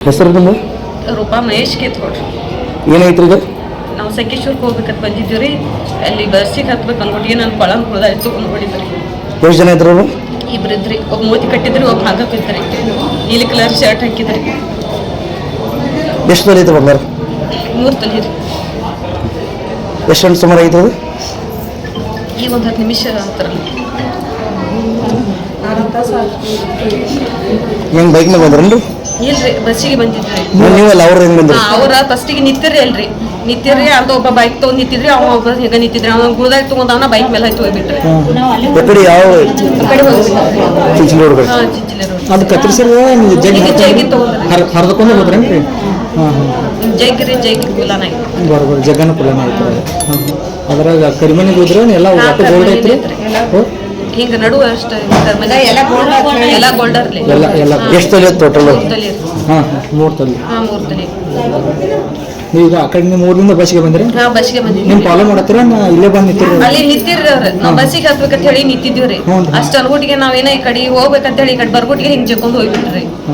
ಹೆಸರು ನಿಮ್ಮ? ರೂಪಾ ಮಹೇಶ್ ಕೇತ್ಕೊಡ್ರಿ ಏನಾಯ್ತು ಇದು? ನಾವು ಸಂಕೇಶ್ವರಕ್ಕೆ ಹೋಗ್ಬೇಕಂತ ಬಂದಿದ್ದೀವಿ ರೀ. ಅಲ್ಲಿ ಬಸ್ಸಿಗೆ ಹತ್ಬೇಕು ಅನ್ಬಿಟ್ಟು ನಾನು ಕೊಳನ್ ಕುಳ್ದಾಯ್ತು ಹೊಡಿದ್ರಿ ಎಷ್ಟು ಜನ ಇದ್ರು ಅವರು? ಇಬ್ರಿದ್ರಿ. ಒಬ್ಬ ಮೋತಿ ಕಟ್ಟಿದ್ರಿ ಒಬ್ಬ ಹಂಗ ಬಿದ್ರಿ ನೀಲಿ ಕಲರ್ ಶರ್ಟ್ ಹಾಕಿದ್ರಿ ಎಷ್ಟು ತೊಲೆ ಐತೆ ಬಂಗಾರ? ಮೂರು ತಲೆ ರೀ. ಎಷ್ಟು ಗಂಟೆ ಸುಮಾರು ಐತೆ ಅದು? ಈಗ ಒಂದು ಹತ್ತು ನಿಮಿಷ ಹತ್ರ ಹೆಂಗೆ ಬೈಕ್ ಮೇಲೆ ಬಂದ್ರನ್ರಿ? ಇಲ್ರಿ ಬಸ್ಸಿಗೆ ಬಂದಿದ್ರಿ. ನೀವಲ್ಲ ಅವ್ರು ಹೆಂಗೆ ಬಂದ್ರಿ? ಅವ್ರ ಫಸ್ಟಿಗೆ ನಿಂತಿರಿ ಅಲ್ರಿ ನಿಂತಿರಿ ಅರ್ಧ ಒಬ್ಬ ಬೈಕ್ ತಗೊಂಡ್ ನಿಂತಿದ್ರಿ ಅವ ಒಬ್ಬ ಹೆಂಗ ನಿಂತಿದ್ರಿ ಅವ ಗುಳ್ದಾಗ ತಗೊಂಡ್ ಅವನ ಬೈಕ್ ಮೇಲೆ ಹತ್ತಿ ಹೋಗ್ಬಿಟ್ರಿ ಎಕಡೆ ಯಾವ ಆ ಕಡೆ ಹೋಗ್ಬಿಟ್ರಿ ಚಿಂಚಲಿ ರೋಡ್ ಕಡೆ. ಹಾ ಚಿಂಚಿಲೆ ರೋಡ್ ಅದು ಕತ್ತರಿಸಿರುವ ಜಗ್ಗಿ ಈಗ ಜಗ್ಗಿ ತಗೊಂಡ್ರಿ. ಹರ್ ಹರಿದುಕೊಂಡು ಹೋದ್ರೇನ್ರಿ? ಹಾಂ ಹಾಂ. ಜೈಕ್ರಿ ಜೈಕಿ ಬರೋಬರ್ ಜಗನ ಕುಲನ ಐತ್ರ ಅದ್ರಾಗ ಕರಿಮನೆಗೆ ಹೋದ್ರೆ ಎಲ್ಲ ಗೋಲ್ಡ್ ಐತ್ರಿ? ಹಿಂಗ ನಡು ಅಷ್ಟೇ ಎಲ್ಲ ಎಲ್ಲ ಗೋಲ್ಡರ್ಲಿ ಎಲ್ಲ ಎಲ್ಲ ಎಷ್ಟು ತೊಲೆ ಟೋಟಲ್ ಮೂರ್ ತಲೆ. ಹಾಂ ಮೂರು ತಲೆ ಹಾ ಮೂರು ತಲೆ ಈಗ ಆ ಕಡೆ ನಿಮ್ಮ ಊರಿಂದ ಬಸ್ಸಿಗೆ ಬಂದ್ರಿ? ಹಾ ಬಸ್ಸಿಗೆ ಬಂದಿದ್ವಿ ನೀವು ಫಾಲೋ ಮಾಡತ್ತೀರ ನಾ ಇಲ್ಲೇ ಬಂದು ನಿಂತಿರಿ ಅಲ್ಲಿ ನಿಂತಿರ್ರಿ ಅವ್ರ. ನಾವ್ ಬಸ್ಸಿಗೆ ಹತ್ಬೇಕಂತ ಹೇಳಿ ನಿಂತಿದ್ವಿ ರೀ ಹ್ಞೂ ರೀ. ನಾವೇನ ಈ ಕಡೆ ಹೋಗ್ಬೇಕಂತ ಹೇಳಿ ಈ ಕಡೆ ಬರ್ಗುಟಿಗೆ ಹಿಂಗ್ ಜಕ್ಕೊಂಡ್ ಹೋಗ್ಬಿಟ್ರಿ.